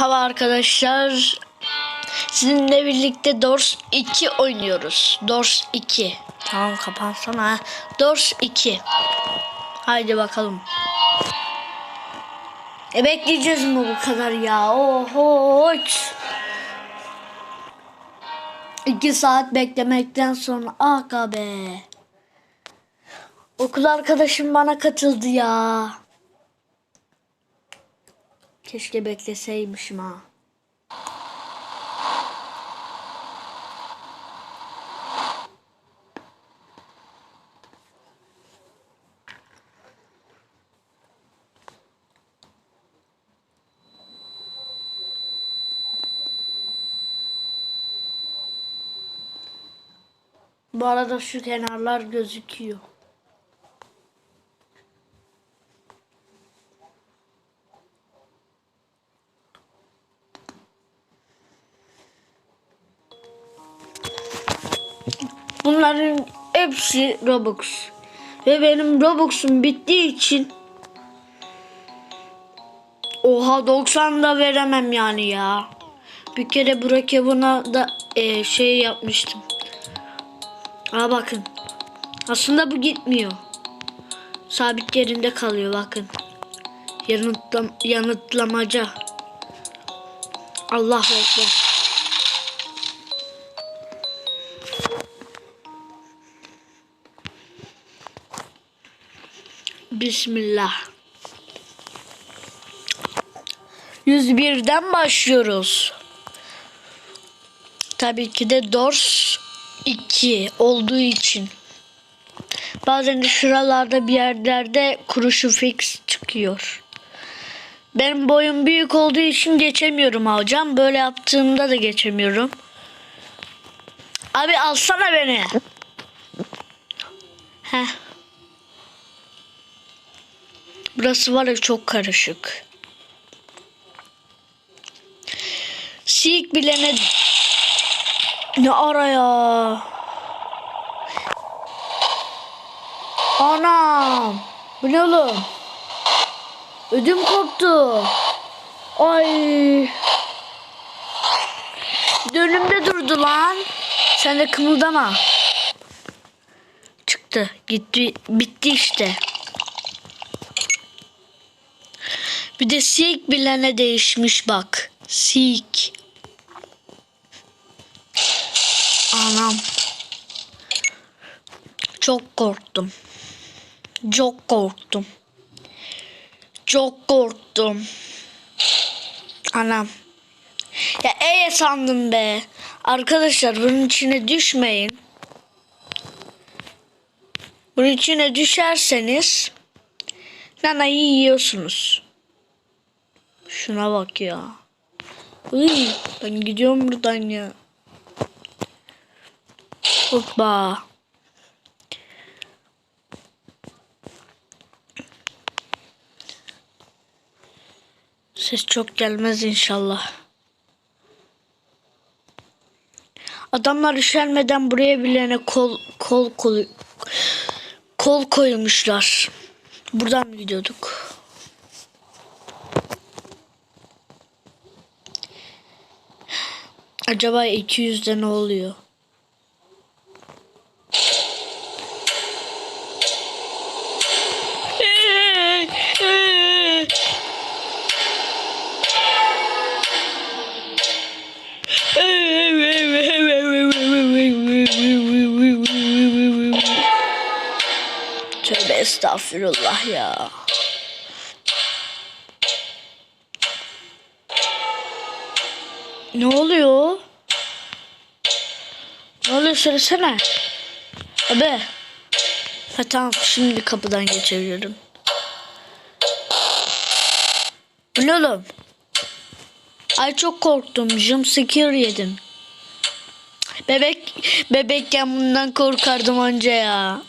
Merhaba arkadaşlar. Sizinle birlikte Doors 2 oynuyoruz. Doors 2. Tamam kapansana. Doors 2. Haydi bakalım. E bekleyeceğiz mi bu kadar ya? Oho. İki saat beklemekten sonra be. Okul arkadaşım bana katıldı ya. Keşke bekleseymişim ha. Bu arada şu kenarlar gözüküyor. Bunların hepsi Robux. Ve benim Robux'um bittiği için Oha 90 da veremem yani ya. Bir kere Burak buna da e, şey yapmıştım. Aa bakın. Aslında bu gitmiyor. Sabit yerinde kalıyor bakın. Yanıtlam yanıtlamaca. Allah ekber. Bismillah. 101'den başlıyoruz. Tabii ki de Doors 2 olduğu için. Bazen de şuralarda bir yerlerde kuruşu fix çıkıyor. Benim boyum büyük olduğu için geçemiyorum hocam. Böyle yaptığımda da geçemiyorum. Abi alsana beni. Heh. Burası var ya çok karışık. Sik bile ne... Ara ya? Anam. Bu ne oğlum? Ödüm koptu. Ay. Dönümde durdu lan. Sen de kımıldama. Çıktı. Gitti. Bitti işte. Bir de sik bile ne değişmiş bak. Sik. Anam. Çok korktum. Çok korktum. Çok korktum. Anam. Ya eye sandım be. Arkadaşlar bunun içine düşmeyin. Bunun içine düşerseniz nanayı yiyorsunuz. Şuna bak ya. Uy, ben gidiyorum buradan ya. Hoppa. Ses çok gelmez inşallah. Adamlar üşenmeden buraya bilene kol kol kol kol koymuşlar. Buradan mı gidiyorduk? Acaba 200'de ne oluyor? Tövbe estağfurullah ya. Ne oluyor? Ne oluyor söylesene. Abi. Ha tamam şimdi kapıdan. Bu ne oğlum? Ay çok korktum. Jump scare yedim. Bebek bebekken bundan korkardım anca ya.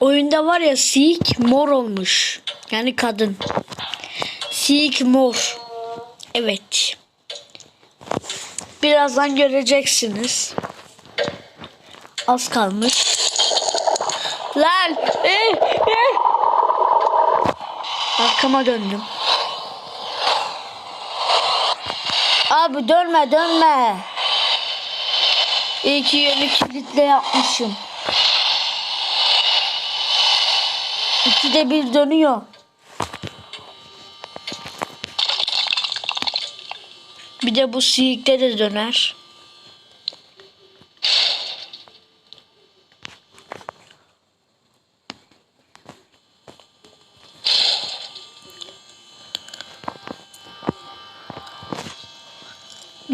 Oyunda var ya Seek mor olmuş. Yani kadın. Seek mor. Evet. Birazdan göreceksiniz. Az kalmış. Lan! Eh, eh. Arkama döndüm. Abi dönme dönme. İyi ki yeni kilitle yapmışım. İkide bir dönüyor. Bir de bu siyikte de döner.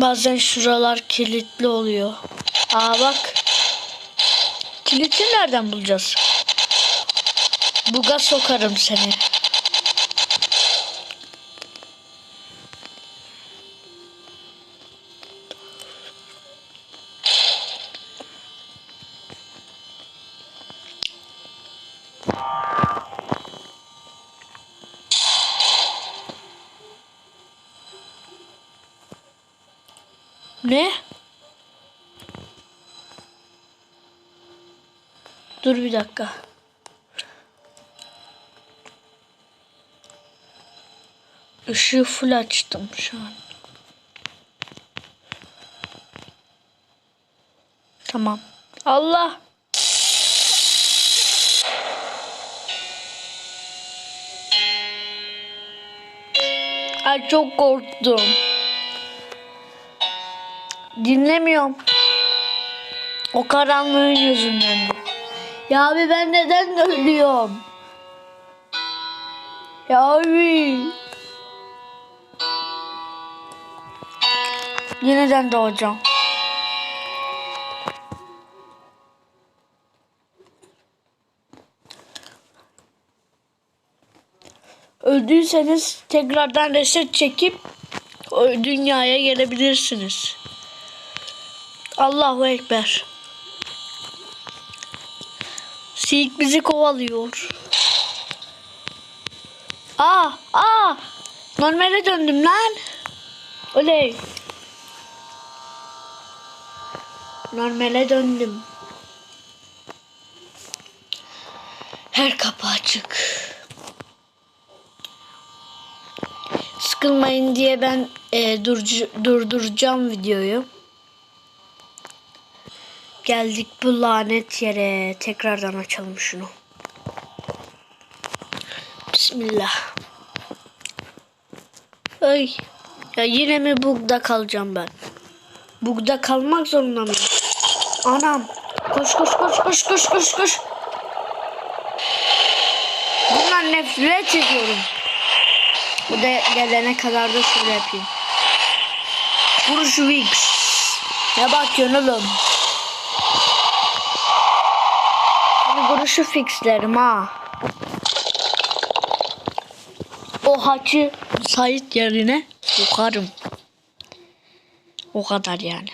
Bazen şuralar kilitli oluyor. Aa bak. Kiliti nereden bulacağız? Buga sokarım seni. Ne? Dur bir dakika. Işığı full açtım şu an. Tamam. Allah. Ay çok korktum. Dinlemiyorum. O karanlığın yüzünden. Ya abi ben neden ölüyorum? Ya abi. Yeniden doğacağım. Öldüyseniz tekrardan reset çekip dünyaya gelebilirsiniz. Allahu Ekber. Sik bizi kovalıyor. Aa, aa. Normale döndüm lan. Oley. Normale döndüm. Her kapı açık. Sıkılmayın diye ben e, durcu- durduracağım videoyu. Geldik bu lanet yere. Tekrardan açalım şunu. Bismillah. Ay. Ya yine mi bugda kalacağım ben? Bugda kalmak zorunda mıyım? Anam. Koş koş koş koş koş koş koş. Bundan nefret ediyorum. Bu da gelene kadar da şöyle yapayım. Vuruş Wix. Ne bakıyorsun oğlum? Hani vuruşu fixlerim ha. O haçı Sait yerine sokarım. O kadar yani.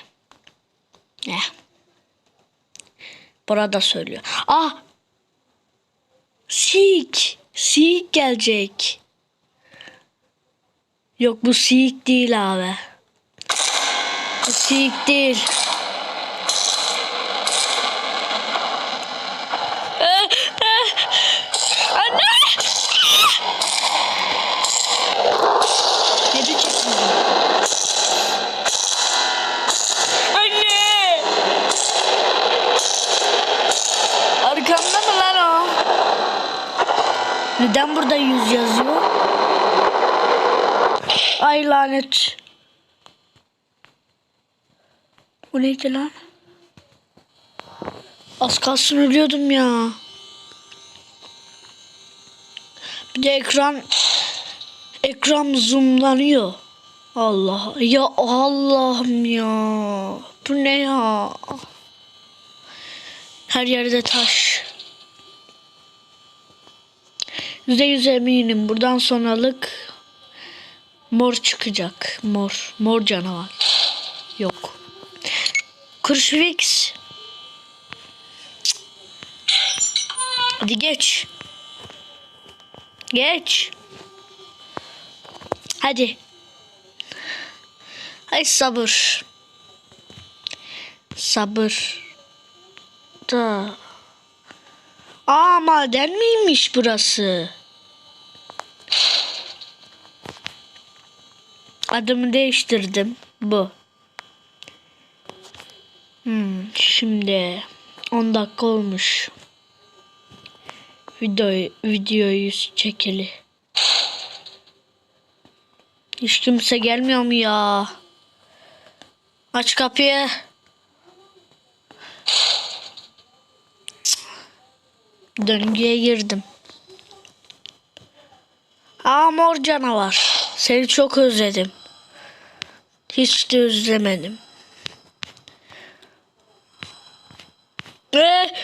Ne? Burada söylüyor. Ah! Sik! Sik gelecek. Yok bu sik değil abi. Bu sik değil. Anne! Ne diyeceksin? Anne! Arkamda mı lan o? Neden burada yüz yazıyor? Ay lanet. Bu neydi lan? Az kalsın ölüyordum ya. Bir de ekran ekran zoomlanıyor. Allah ya Allah'ım ya. Bu ne ya? Her yerde taş. Yüzde yüz eminim. Buradan sonralık mor çıkacak. Mor. Mor canavar. Yok. Kurşvix. Hadi geç. Geç. Hadi. Hay sabır. Sabır. Da. Aa maden miymiş burası? Adımı değiştirdim. Bu. Hmm, şimdi 10 dakika olmuş. Videoyu, videoyu çekeli. Hiç kimse gelmiyor mu ya? Aç kapıyı. Döngüye girdim. Aa mor canavar. Seni çok özledim. Hiç de özlemedim. Ne?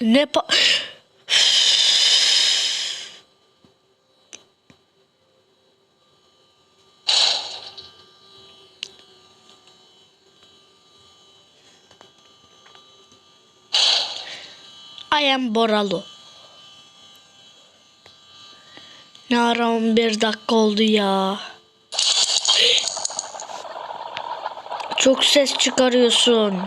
Ne pa... I am Boralı. Ne ara 11 dakika oldu ya. Çok ses çıkarıyorsun.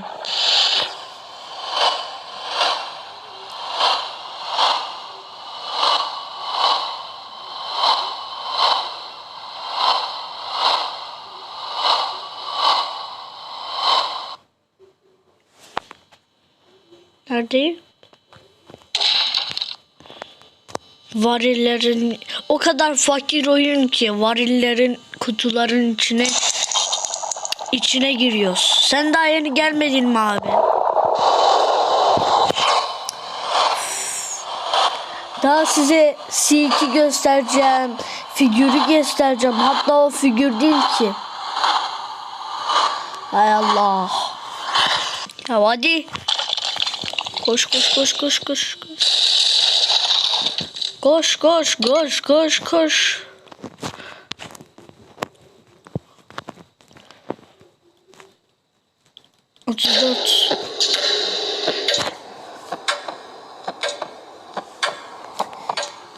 Neredeyim? Varillerin o kadar fakir oyun ki varillerin kutuların içine içine giriyoruz. Sen daha yeni gelmedin mi abi? Daha size C2 göstereceğim. Figürü göstereceğim. Hatta o figür değil ki. Hay Allah. Ya hadi. Koş koş koş koş koş. koş. Koş koş koş koş koş. Otuz dört.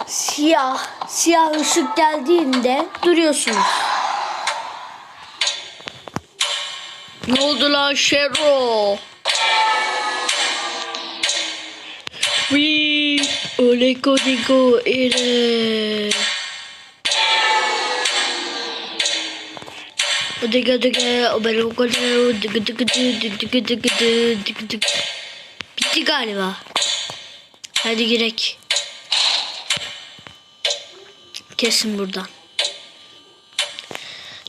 Siyah, siyah ışık geldiğinde duruyorsunuz. Ne oldu lan Şero? Wee, oleko diko ere. Diga diga, o benim kolum, diga diga diga diga diga diga diga. Bitti galiba. Hadi girek. Kesin buradan.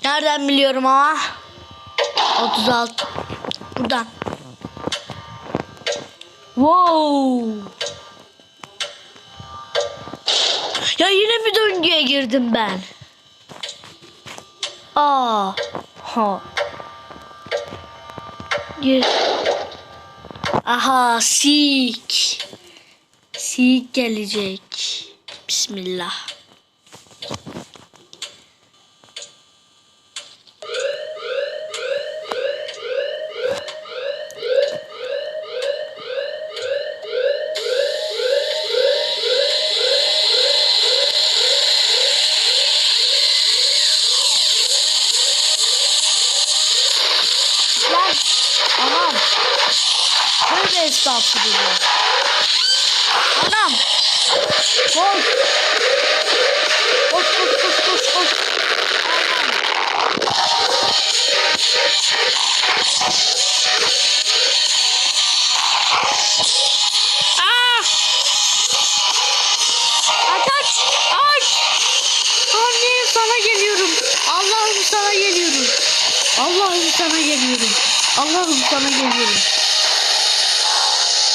Nereden biliyorum ama? 36. Buradan. Wow. Ya yine bir döngüye girdim ben. Aa. Ha. Gir. Aha sik. Sik gelecek. Bismillah. Lan. Anam. Böyle estağfurullah. Anam. Koş. Koş koş koş koş koş. Anam. Aa! Aç. Annem sana geliyorum. Allah'ım sana geliyorum. Allah'ım sana geliyorum. Allah'ım sana geliyorum.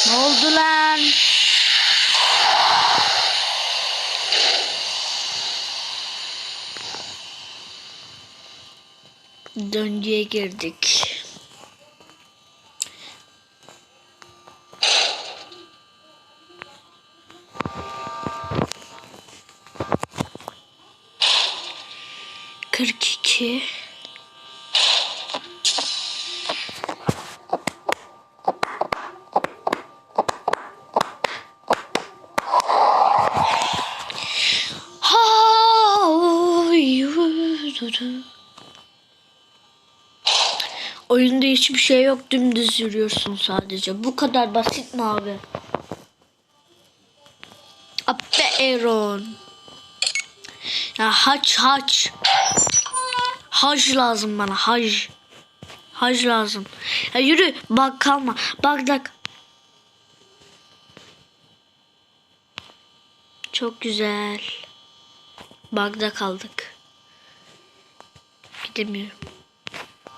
Ne oldu lan? Döngüye girdik. Kırk iki. Hiçbir şey yok. Dümdüz yürüyorsun sadece. Bu kadar basit mi abi? Appe Aaron. Ya haç haç. Hac lazım bana hac. Hac lazım. Ya yürü bak kalma. Bak bak. Çok güzel. Bagda kaldık. Gidemiyorum.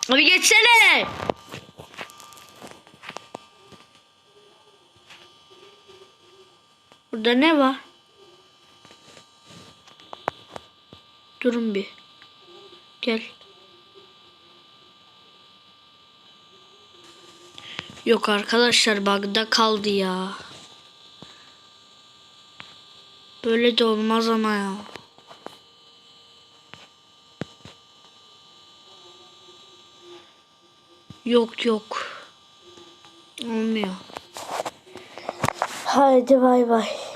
Abi geçsene. Burada ne var? Durun bir. Gel. Yok arkadaşlar bug'da kaldı ya. Böyle de olmaz ama ya. Yok yok. Olmuyor. Haydi bay bay.